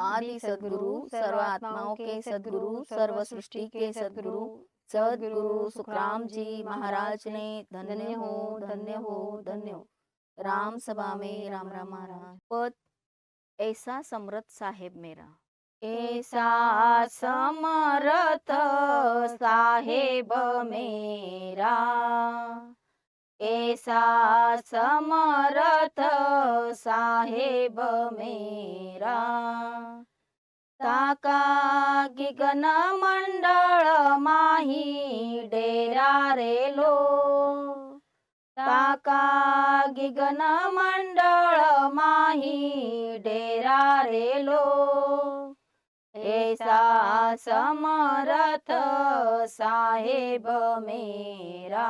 आदि सद्गुरु सर्व आत्माओं के सद्गुरु सर्व सृष्टि के सद्गुरु सद्गुरु सुखराम जी महाराज ने धन्य हो धन्य हो। धन्य हो। राम सभा में राम राम महाराज। पद ऐसा समरथ साहेब मेरा। ऐसा समरथ साहेब मेरा। ऐसा समरथ साहेब मेरा। ताका गिगन मंडळ माही डेरा रेलो ताका गिगन मंडळ माही डेरा रेलो ऐसा समरथ साहेब मेरा।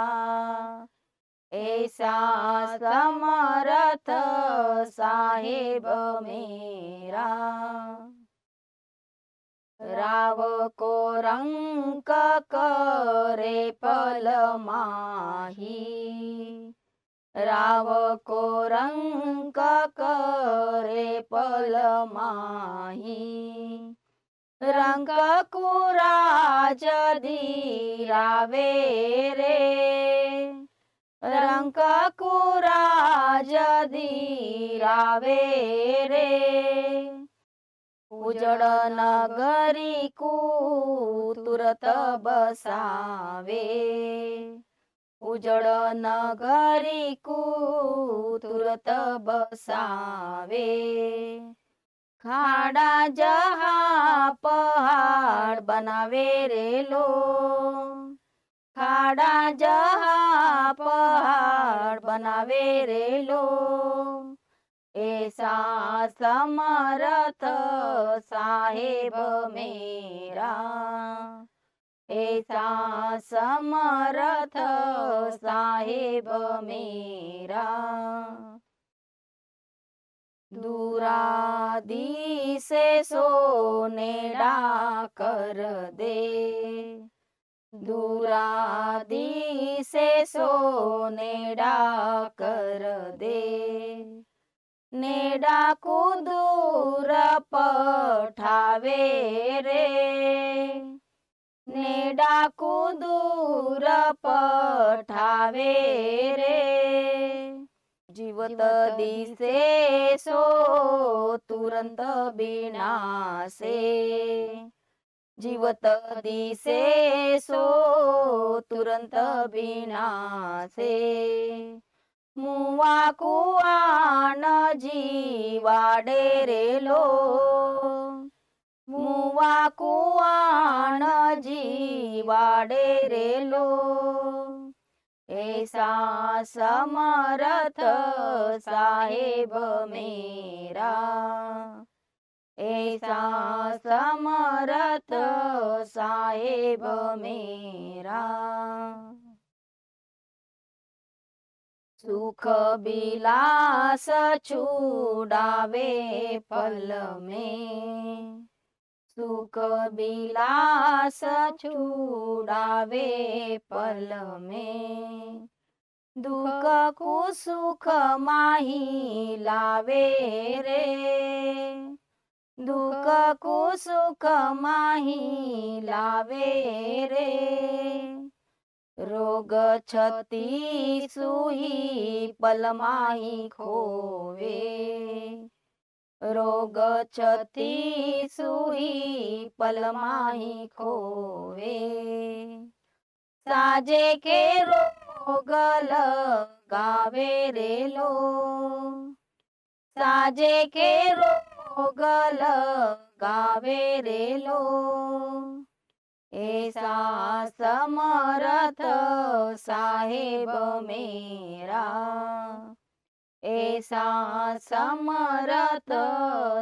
ऐसा समरथ साहेब मेरा। राव को रंक करे पल माही। राव को रंक करे पल माही। कुराज धीरावे रे धीरावे रे રંકકુરાજ ધીરાવે રે. ઉજળ નગરી તુરત બસાવે. ઉજળ નગરી તુરત બસાવે. ખાડા જહા પહાડ બનાવે રેલો. खाडा जहा पहाड बनावे रे लो ऐसा समरथ साहेब मेरा. ऐसा समरथ साहेब मेरा. दूरादी से सोने कर दे. दूरादी से सोने कर दे. नेडा को दूर पठावे रे. नेडा को दूर पठावे रे. जीवत दिसे सो तुरंत बिनासे. जीवत दिसे सो तुरंत बिनासे। मुवा कुआन जीवाडे रेलो मुवा कुआन जीवाडे रे ऐसा समरथ साहेब मेरा। ऐसा समरथ साहेब मेरा। सुख बिलास छुड़ावे पल में। सुख बिलास छुड़ावे पल में। दुख को सुख माही लावे रे। दुख को सुख माही लावे रे. रोग छती सुई पलमाही खोवे. रोग छती सुई पलमाही खोवे. साजे के रोग लगावे रे लो. साजे के रोग लगावे रे लो ऐसा समरथ साहेब मेरा. ऐसा समरथ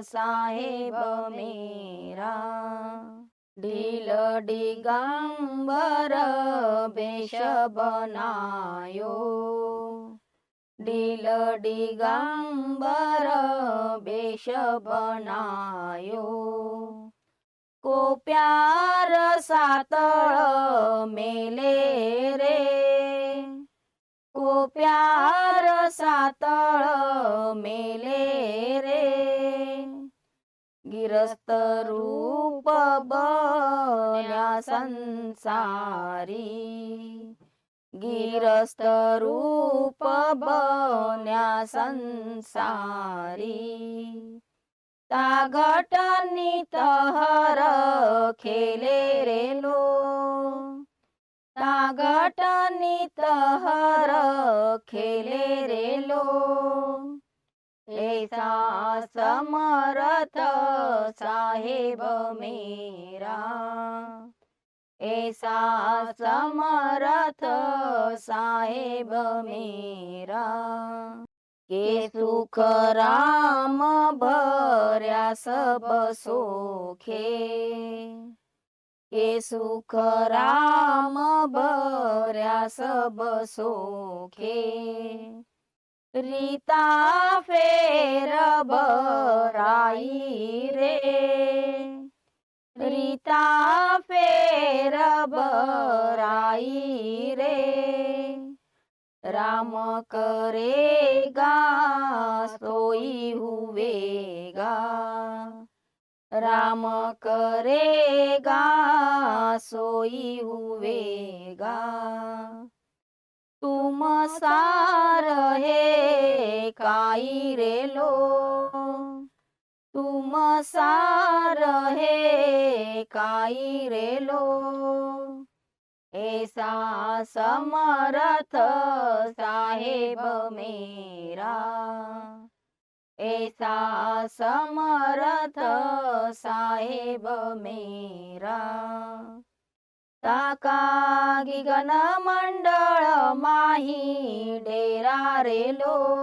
साहेब मेरा. ढील डिगंबर बेश बनायो ढील डिगांबर बेश बनायो. कोप्यार सातळ मेले रे. कोप्यार सातळ मेले रे. गिरस्त रूप बन्या संसारी. गिरस्त रूप बन्या संसारी। ताघटनी तहर खेले रे लो ता तहर खेले रे लो ऐसा समरथ साहेब मेरा। ऐसा समरथ साहेब मेरा के सुख राम भर्या सब सोखे के सुख राम भर्या सब सोखे। रीता फेर बराई रे रीता फेर बराई रे. राम करेगा सोई हुवेगा. राम करेगा सोई हुवेगा. तुम सार हे काई रे लो. सार हे काई रेलो ऐसा समरथ साहेब मेरा. ऐसा समरथ साहेब मेरा. ताका गिगन मंडळ माही डेरा रेलो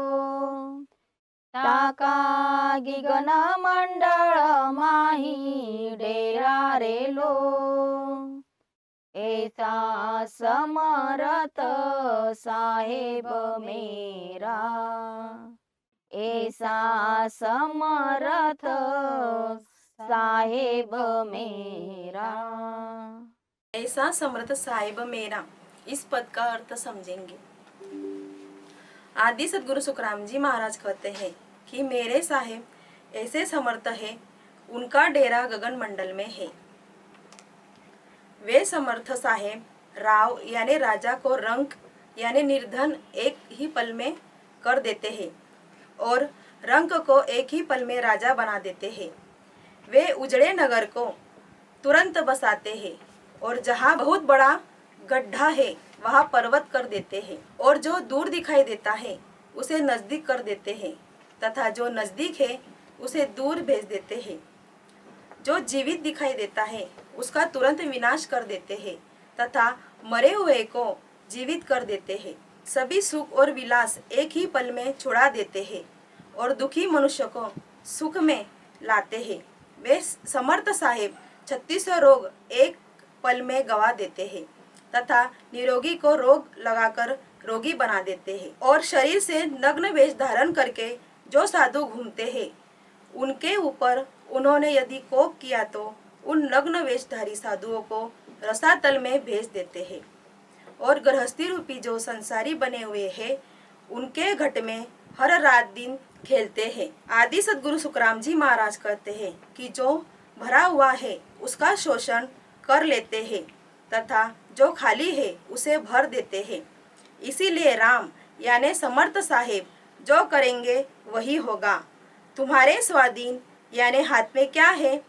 टाका गिगन मंडळ माही डेरा रेलो ऐसा समरथ साहेब मेरा. ऐसा समरथ साहेब मेरा. ऐसा समर्थ साहिब मेरा. इस पद का अर्थ समझेंगे. आदि सदगुरु सुखराम जी महाराज कहते हैं कि मेरे साहेब ऐसे समर्थ है, उनका डेरा गगन मंडल में है। वे समर्थ साहेब, राव यानी राजा को रंक यानी निर्धन एक ही पल में कर देते हैं और रंक को एक ही पल में राजा बना देते हैं। वे उजड़े नगर को तुरंत बसाते हैं और जहाँ बहुत बड़ा गड्ढा है, वहाँ पर्वत कर देते हैं और जो दूर दिखाई देता है, उसे नज़दीक कर देते हैं। तथा जो नज़दीक है, उसे दूर भेज देते हैं। जो जीवित दिखाई देता है, उसका तुरंत विनाश कर देते हैं, तथा मरे हुए को जीवित कर देते हैं। सभी सुख और विलास एक ही पल में छुड़ा देते हैं, और दुखी मनुष्य को सुख में लाते हैं। वे समर्थ साहेब छत्तीस रोग एक पल में गवा देते हैं, तथा निरोगी को रोग लगाकर रोगी बना देते हैं, और शरीर से नग्न वेश धारण करके जो साधु घूमते हैं, उनके ऊपर उन्होंने यदि कोप किया तो उन नग्न वेशधारी साधुओं को रसातल में भेज देते हैं। और गृहस्थी रूपी जो संसारी बने हुए हैं, उनके घट में हर रात दिन खेलते हैं। आदि सदगुरु सुखराम जी महाराज कहते हैं कि जो भरा हुआ है, उसका शोषण कर लेते हैं, तथा जो खाली है, उसे भर देते हैं। इसीलिए राम, यानी समर्थ साहेब जो करेंगे वही होगा। तुम्हारे स्वाधीन, यानी हाथ में क्या है?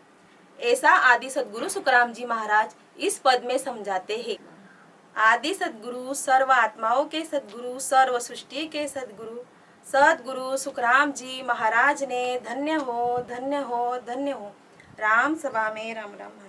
ऐसा आदि सदगुरु सुखराम जी महाराज इस पद में समझाते हैं। आदि सदगुरु सर्व आत्माओं के सदगुरु सर्व सृष्टि के सदगुरु सदगुरु सुखराम जी महाराज ने धन्य हो धन्य हो धन्य हो। राम सभा में राम राम।